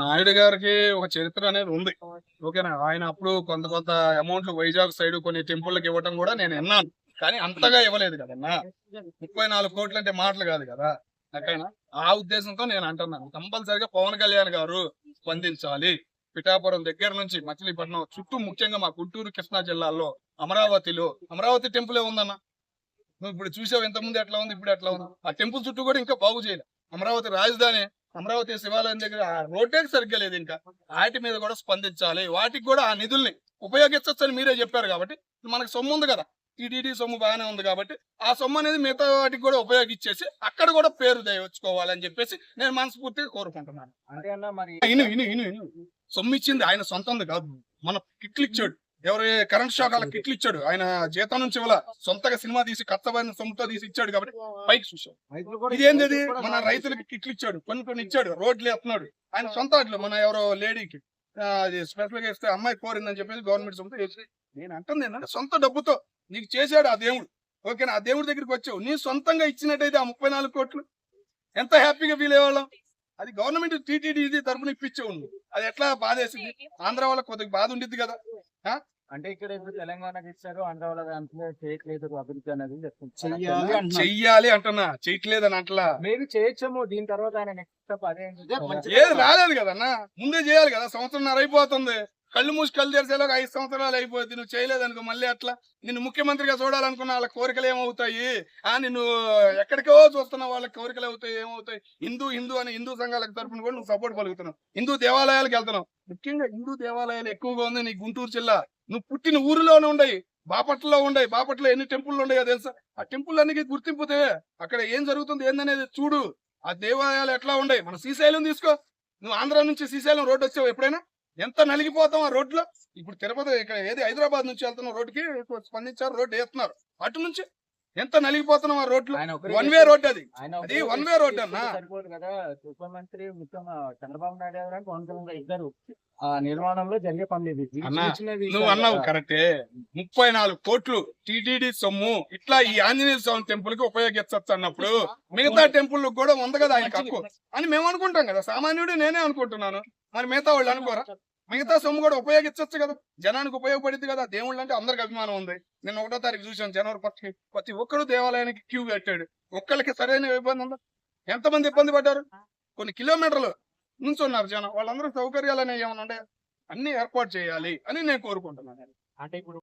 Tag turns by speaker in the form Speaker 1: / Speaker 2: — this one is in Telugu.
Speaker 1: నాయుడు గారికి ఒక చరిత్ర అనేది ఉంది. ఓకేనా? ఆయన అప్పుడు కొంత కొంత అమౌంట్ వైజాగ్ సైడ్ కొన్ని టెంపుల్కి ఇవ్వటం కూడా నేను విన్నాను. కానీ అంతగా ఇవ్వలేదు కదన్నా. ముప్పై నాలుగు కోట్లు అంటే మాటలు కాదు కదా. ఆ ఉద్దేశంతో నేను అంటున్నాను. కంపల్సరిగా పవన్ కళ్యాణ్ గారు స్పందించాలి. పిఠాపురం దగ్గర నుంచి మచిలీపట్నం చుట్టూ ముఖ్యంగా మా గుంటూరు కృష్ణా జిల్లాలో అమరావతిలో అమరావతి టెంపుల్ ఉందన్న. నువ్వు ఇప్పుడు చూసావు ముందు ఎట్లా ఉంది ఇప్పుడు ఎట్లా ఉంది? ఆ టెంపుల్ చుట్టూ కూడా ఇంకా బాగు చేయలేదు అమరావతి రాజధాని అమరావతి శివాలయం దగ్గర రోడ్డే సరిగ్గా లేదు ఇంకా. వాటి మీద కూడా స్పందించాలి. వాటికి కూడా ఆ నిధుల్ని ఉపయోగించవచ్చని మీరే చెప్పారు కాబట్టి మనకు సొమ్ము ఉంది కదా. టీటీడీ సొమ్ము బాగానే ఉంది కాబట్టి ఆ సొమ్ము అనేది మిగతా వాటికి కూడా ఉపయోగించేసి అక్కడ కూడా పేరు తెచ్చుకోవాలని చెప్పేసి నేను మనస్ఫూర్తిగా కోరుకుంటున్నాను.
Speaker 2: అంటే అన్న మరి
Speaker 1: ఇను ఇను ఇను ఇను. సొమ్ము ఇచ్చింది ఆయన సొంతంది కాదు. మన కిట్లు ఇచ్చాడు ఎవరి కరెంట్ షాక్ అలా కిట్లు ఇచ్చాడు. ఆయన జీతం నుంచి ఇవ్వాల? సొంతగా సినిమా తీసి కత్తబడిన సొమ్ముతో తీసి ఇచ్చాడు కాబట్టి పైకి చూసాం.
Speaker 2: రైతులు కూడా
Speaker 1: ఇదేంది ఇది?
Speaker 2: కూడా
Speaker 1: మన రైతులకి కిట్లు ఇచ్చాడు. కొన్ని కొన్ని ఇచ్చాడు. రోడ్లు వేస్తున్నాడు. ఆయన సొంత అట్లు మన ఎవరో లేడీకి. స్పెషల్గా ఇస్తే అమ్మాయి కోరిందని చెప్పేసి గవర్నమెంట్ సొంత వేసి నేను అంటుంది ఏంటంటే సొంత డబ్బుతో నీకు చేశాడు ఆ దేవుడు. ఓకేనా? ఆ దేవుడి దగ్గరికి వచ్చావు. నీ సొంతంగా ఇచ్చినట్టయితే ఆ ముప్పై నాలుగు కోట్లు ఎంత హ్యాపీగా ఫీల్ అయ్యేవాళ్ళం? అది గవర్నమెంట్ టీటీడీ తరపున ఇప్పించే ఉంది అది ఎట్లా బాధేసింది? ఆంధ్ర వాళ్ళకి కొద్దిగా బాధ ఉండిద్ది కదా.
Speaker 2: అంటే ఇక్కడ తెలంగాణకి ఇచ్చారు ఆంధ్ర వాళ్ళ దాంట్లో చేయట్లేదు అభివృద్ధి అనేది.
Speaker 3: చెయ్యాలి.
Speaker 1: అంటున్నా. చెయ్యట్లేదని అంటలా.
Speaker 2: మేబీ చేయొచ్చేమో దీని తర్వాత ఆయన నెక్స్ట్ స్టెప్ అదే?
Speaker 1: ఏది రాలేదు కదన్నా. ముందే చేయాలి కదా. సంవత్సరంన్నర అయిపోతుంది కళ్ళు మూసి కళ్ళు తెరిచేలోకి ఐదు సంవత్సరాలు అయిపోతుంది నువ్వు చేయలేదనుకో మళ్ళీ అట్లా నిన్ను ముఖ్యమంత్రిగా చూడాలనుకున్న వాళ్ళ కోరికలు ఏమవుతాయి? ఆ నిన్ను ఎక్కడికో చూస్తున్న వాళ్ళ కోరికలు అవుతాయి ఏమవుతాయి? హిందూ హిందూ అని హిందూ సంఘాలకు తరపున కూడా నువ్వు సపోర్ట్ పలుకుతున్నావు. హిందూ దేవాలయాలకు వెళ్తున్నావు. ముఖ్యంగా హిందూ దేవాలయాలు ఎక్కువగా ఉంది నీ గుంటూరు జిల్లా. నువ్వు పుట్టిన ఊరిలోనే ఉండయి. బాపట్లలో ఉండయి. బాపట్లో ఎన్ని టెంపుల్ ఉన్నాయో తెలుసా? ఆ టెంపుల్ అన్నికి గుర్తింపుతే అక్కడ ఏం జరుగుతుంది ఏందనేది చూడు. ఆ దేవాలయాలు ఎట్లా ఉండయి? మన శ్రీశైలం తీసుకో. నువ్వు ఆంధ్ర నుంచి శ్రీశైలం రోడ్డు వచ్చావు ఎప్పుడైనా? ఎంత నలిగిపోతాం ఆ రోడ్లో? ఇప్పుడు తిరుపతి ఇక్కడ ఏది హైదరాబాద్ నుంచి వెళ్తున్న రోడ్డుకి స్పందించారు రోడ్డు వేస్తున్నారు. అటు నుంచి ఎంత నలిగిపోతున్నాం ఆ రోడ్లు?
Speaker 2: ఆయన
Speaker 1: వన్ వే రోడ్ అది.
Speaker 2: ఆయన
Speaker 1: అది way road
Speaker 2: చేస్తే
Speaker 1: అన్నా.
Speaker 2: ముఖ్యమంత్రి చంద్రబాబు నాయుడు పవన్ కళ్యాణ్ ఇద్దరు ఆ నిర్మాణంలో జరిగే పనులు
Speaker 1: నువ్వు అన్నావు. కరెక్టే. ముప్పై నాలుగు కోట్లు టీటీడీ సొమ్ము ఇట్లా ఈ ఆంజనేయ స్వామి టెంపుల్కి ఉపయోగించవచ్చు అన్నప్పుడు మిగతా టెంపుల్ కూడా ఉంది కదా హక్కు అని మేము అనుకుంటాం కదా. సామాన్యుడు నేనే అనుకుంటున్నాను. మరి మిగతా వాళ్ళు అనుకోరా? మిగతా సొమ్ము కూడా ఉపయోగించవచ్చు కదా. జనానికి ఉపయోగపడింది కదా. దేవుళ్ళు అంటే అందరికి అభిమానం ఉంది. నేను ఒకటో తారీఖు చూసాను జనవరి ఫస్ట్ ప్రతి ఒక్కరు దేవాలయానికి క్యూ కట్టాడు. ఒక్కళ్ళకి సరైన ఇబ్బంది ఉందా? ఎంతమంది ఇబ్బంది పడ్డారు? కొన్ని కిలోమీటర్లు నుంచున్నారు జనం. వాళ్ళందరూ సౌకర్యాలు అనేవి ఏమైనా ఉన్నాయా? అన్ని ఏర్పాటు చేయాలి అని నేను కోరుకుంటున్నాను.
Speaker 2: అంటే ఇప్పుడు